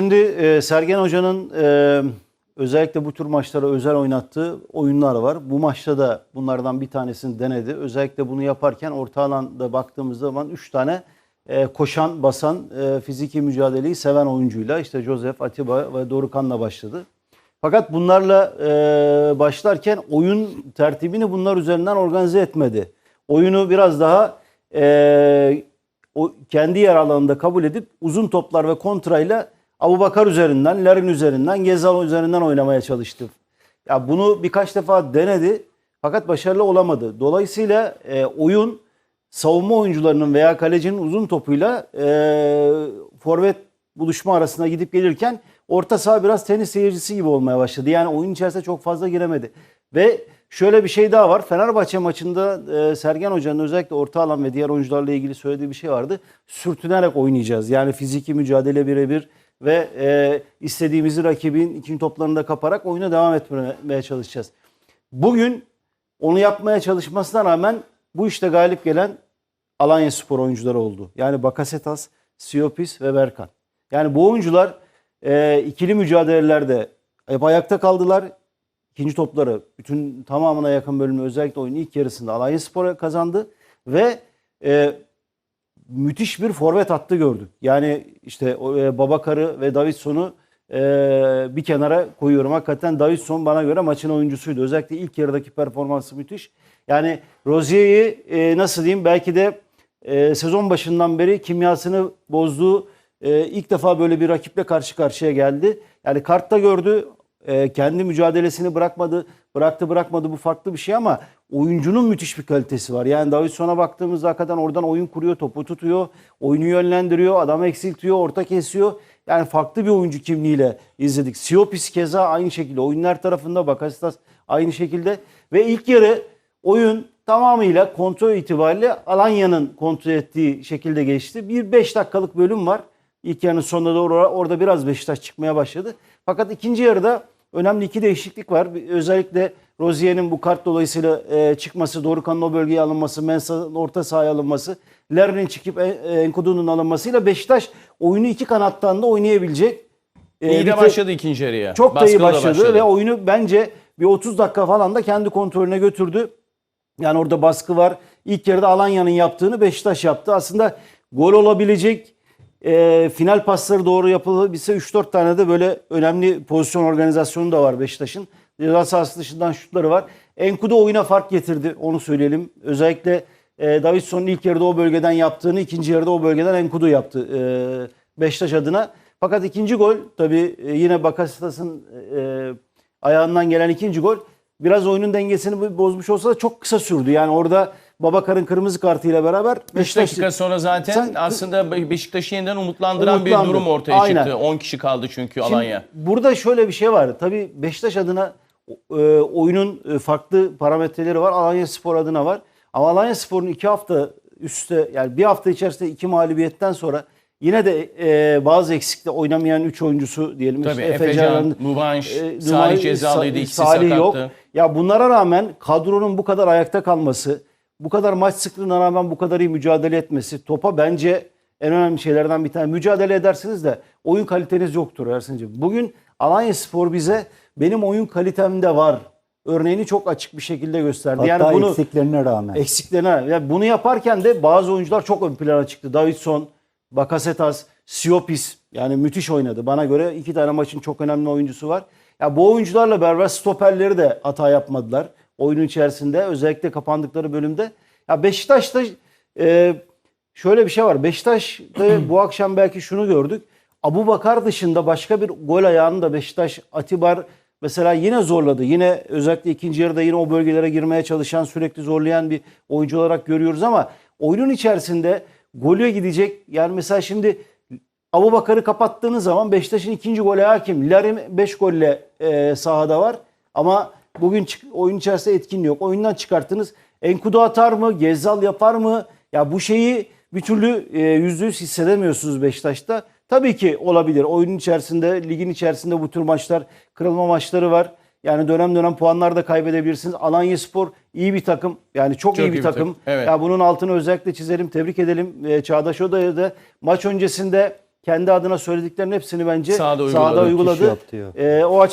Şimdi e, Sergen Hoca'nın e, özellikle bu tür maçlara özel oynattığı oyunlar var. Bu maçta da bunlardan bir tanesini denedi. Özellikle bunu yaparken orta alanda baktığımız zaman 3 tane e, koşan, basan, e, fiziki mücadeleyi seven oyuncuyla işte Joseph, Atiba ve Dorukan'la başladı. Fakat bunlarla e, başlarken oyun tertibini bunlar üzerinden organize etmedi. Oyunu biraz daha e, o kendi yer alanında kabul edip uzun toplar ve kontrayla Abubakar üzerinden, Larin üzerinden, Gezal üzerinden oynamaya çalıştı. Ya bunu birkaç defa denedi fakat başarılı olamadı. Dolayısıyla e, oyun savunma oyuncularının veya kalecinin uzun topuyla e, forvet buluşma arasına gidip gelirken orta saha biraz tenis seyircisi gibi olmaya başladı. Yani oyun içerisinde çok fazla giremedi. Ve şöyle bir şey daha var. Fenerbahçe maçında e, Sergen Hoca'nın özellikle orta alan ve diğer oyuncularla ilgili söylediği bir şey vardı. Sürtünerek oynayacağız. Yani fiziki mücadele birebir ve e, istediğimizi rakibin ikinci toplarında kaparak oyuna devam etmeye çalışacağız. Bugün onu yapmaya çalışmasına rağmen bu işte galip gelen Alanya Spor oyuncuları oldu. Yani Bakasetas, Siopis ve Berkan. Yani bu oyuncular e, ikili mücadelelerde hep ayakta kaldılar. İkinci topları bütün tamamına yakın bölümü özellikle oyunun ilk yarısında Alanya Spor'a kazandı. Ve e, müthiş bir forvet hattı gördük. Yani işte e, Babakar'ı ve Davidson'u e, bir kenara koyuyorum. Hakikaten Davidson bana göre maçın oyuncusuydu. Özellikle ilk yarıdaki performansı müthiş. Yani Rozier'i e, nasıl diyeyim belki de e, sezon başından beri kimyasını bozduğu e, ilk defa böyle bir rakiple karşı karşıya geldi. Yani kartta gördü e, kendi mücadelesini bırakmadı. Bıraktı bırakmadı bu farklı bir şey ama oyuncunun müthiş bir kalitesi var. Yani Davidson'a baktığımızda hakikaten oradan oyun kuruyor, topu tutuyor, oyunu yönlendiriyor, adamı eksiltiyor, orta kesiyor. Yani farklı bir oyuncu kimliğiyle izledik. Siopis keza aynı şekilde. Oyunlar tarafında Bakasitas aynı şekilde. Ve ilk yarı oyun tamamıyla kontrol itibariyle Alanya'nın kontrol ettiği şekilde geçti. Bir 5 dakikalık bölüm var. İlk yarının sonuna doğru orada biraz Beşiktaş çıkmaya başladı. Fakat ikinci yarıda önemli iki değişiklik var. Özellikle Rozier'in bu kart dolayısıyla e, çıkması, Dorukan'ın o bölgeye alınması, Mensah'ın orta sahaya alınması, Larin'in çıkıp e, Enkudu'nun alınmasıyla Beşiktaş oyunu iki kanattan da oynayabilecek. E, İyi de te- başladı ikinci yarıya. Çok da iyi Baskılı başladı, ve oyunu bence bir 30 dakika falan da kendi kontrolüne götürdü. Yani orada baskı var. İlk yarıda Alanya'nın yaptığını Beşiktaş yaptı. Aslında gol olabilecek e, final pasları doğru yapılabilse 3-4 tane de böyle önemli pozisyon organizasyonu da var Beşiktaş'ın. Ceza sahası dışından şutları var. Enkudu oyuna fark getirdi onu söyleyelim. Özellikle e, Davidson'un ilk yarıda o bölgeden yaptığını ikinci yarıda o bölgeden Enkudu yaptı e, Beşiktaş adına. Fakat ikinci gol tabii e, yine Bakasitas'ın e, ayağından gelen ikinci gol biraz oyunun dengesini bozmuş olsa da çok kısa sürdü. Yani orada Babakar'ın kırmızı kartıyla beraber 5 dakika sonra zaten Sen- aslında Beşiktaş'ı yeniden umutlandıran bir Umutlandı. durum ortaya Aynen. çıktı. 10 kişi kaldı çünkü Şimdi Alanya. burada şöyle bir şey var. Tabii Beşiktaş adına e, oyunun e, farklı parametreleri var. Alanya Spor adına var. Ama Alanya Spor'un iki hafta üstte yani bir hafta içerisinde iki mağlubiyetten sonra yine de e, bazı eksikte oynamayan 3 oyuncusu diyelim. Tabii İşte Efecan, Mubanş, e, Salih cezalıydı, ikisi Salih sakattı. yok. Ya bunlara rağmen kadronun bu kadar ayakta kalması, bu kadar maç sıklığına rağmen bu kadar iyi mücadele etmesi topa bence en önemli şeylerden bir tane. Mücadele edersiniz de oyun kaliteniz yoktur Ersin'ciğim. Bugün Alanya Spor bize benim oyun kalitemde var örneğini çok açık bir şekilde gösterdi. Hatta yani bunu eksiklerine rağmen. eksiklerine yani bunu yaparken de bazı oyuncular çok ön plana çıktı. Davidson, Bakasetas, Siopis yani müthiş oynadı. Bana göre iki tane maçın çok önemli oyuncusu var. Ya bu oyuncularla beraber stoperleri de hata yapmadılar oyunun içerisinde özellikle kapandıkları bölümde. Ya Beşiktaş'ta e, şöyle bir şey var. Beşiktaş'ta bu akşam belki şunu gördük. Abu Bakar dışında başka bir gol ayağını da Beşiktaş Atibar mesela yine zorladı. Yine özellikle ikinci yarıda yine o bölgelere girmeye çalışan sürekli zorlayan bir oyuncu olarak görüyoruz ama oyunun içerisinde golü gidecek yani mesela şimdi Abu Bakar'ı kapattığınız zaman Beşiktaş'ın ikinci gole hakim. Larin 5 golle e, sahada var ama bugün çık- oyun içerisinde etkin yok. Oyundan çıkarttınız. Enkudu atar mı? Gezzal yapar mı? Ya bu şeyi bir türlü e, yüzde yüz hissedemiyorsunuz Beşiktaş'ta. Tabii ki olabilir. Oyunun içerisinde, ligin içerisinde bu tür maçlar, kırılma maçları var. Yani dönem dönem puanlar da kaybedebilirsiniz. Alanya Spor iyi bir takım. Yani çok, iyi bir takım. Evet. Ya bunun altını özellikle çizelim, tebrik edelim. E, Çağdaş Oda'ya da maç öncesinde kendi adına söylediklerinin hepsini bence Sahada sahada, uyguladı. uyguladı. Ee, o